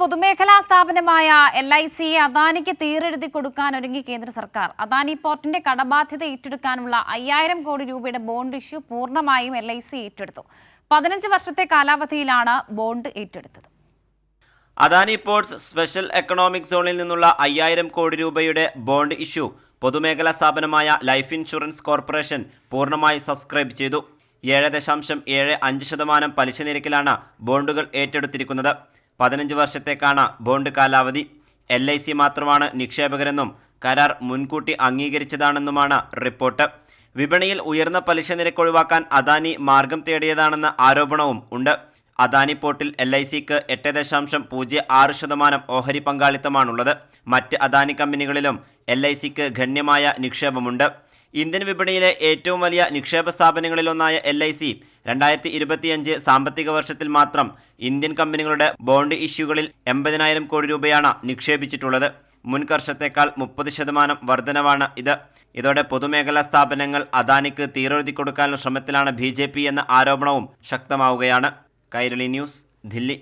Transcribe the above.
പൊതുമേഖലാ സ്ഥാപനമായ L I C അദാനിക്ക് തീരെഴുതി കൊടുക്കാൻ ഒരുങ്ങി കേന്ദ്ര സർക്കാർ. അദാനി പോർട്ടിന്റെ കടബാധ്യത ഏറ്റെടുക്കാനുള്ള അയ്യായിരം കോടി രൂപയുടെ ബോണ്ട് ഇഷ്യൂ പൂർണമായും എൽ ഐ സി ഏറ്റെടുത്തു. പതിനഞ്ച് വർഷത്തെ കാലാവധിയിലാണ് ബോണ്ട് ഏറ്റെടുത്തത്. അദാനി പോർട്സ് സ്പെഷ്യൽ എക്കണോമിക് സോണിൽ നിന്നുള്ള അയ്യായിരം കോടി രൂപയുടെ ബോണ്ട് ഇഷ്യൂ പൊതുമേഖലാ സ്ഥാപനമായ ലൈഫ് ഇൻഷുറൻസ് കോർപ്പറേഷൻ പൂർണമായി സബ്സ്ക്രൈബ് ചെയ്തു. ഏഴ് ദശാംശം ഏഴ് അഞ്ച് ശതമാനം പലിശ നിരക്കിലാണ് ബോണ്ടുകൾ ഏറ്റെടുത്തിരിക്കുന്നത്. പതിനഞ്ച് വർഷത്തേക്കാണ് ബോണ്ട് കാലാവധി. എൽ ഐ സി മാത്രമാണ് നിക്ഷേപകരെന്നും കരാർ മുൻകൂട്ടി അംഗീകരിച്ചതാണെന്നുമാണ് റിപ്പോർട്ട്. വിപണിയിൽ ഉയർന്ന പലിശ നിരക്ക് ഒഴിവാക്കാൻ അദാനി മാർഗം തേടിയതാണെന്ന ആരോപണവും ഉണ്ട്. അദാനി പോർട്ടിൽ എൽ ഐ സിക്ക് എട്ട് ദശാംശം പൂജ്യം ആറ് ശതമാനം ഓഹരി പങ്കാളിത്തമാണുള്ളത്. മറ്റ് അദാനി കമ്പനികളിലും എൽ ഐ സിക്ക് ഗണ്യമായ നിക്ഷേപമുണ്ട്. ഇന്ത്യൻ വിപണിയിലെ ഏറ്റവും വലിയ നിക്ഷേപ സ്ഥാപനങ്ങളിലൊന്നായ എൽ ഐ സി രണ്ടായിരത്തി ഇരുപത്തിയഞ്ച് സാമ്പത്തിക വർഷത്തിൽ മാത്രം ഇന്ത്യൻ കമ്പനികളുടെ ബോണ്ട് ഇഷ്യൂകളിൽ എൺപതിനായിരം കോടി രൂപയാണ് നിക്ഷേപിച്ചിട്ടുള്ളത്. മുൻകർഷത്തേക്കാൾ മുപ്പത് ശതമാനം വർധനവാണ് ഇത്. ഇതോടെ പൊതുമേഖലാ സ്ഥാപനങ്ങൾ അദാനിക്ക് തീരെഴുതി കൊടുക്കാനുള്ള ശ്രമത്തിലാണ് ബി എന്ന ആരോപണവും ശക്തമാവുകയാണ്. കൈരളി ന്യൂസ് ദില്ലി.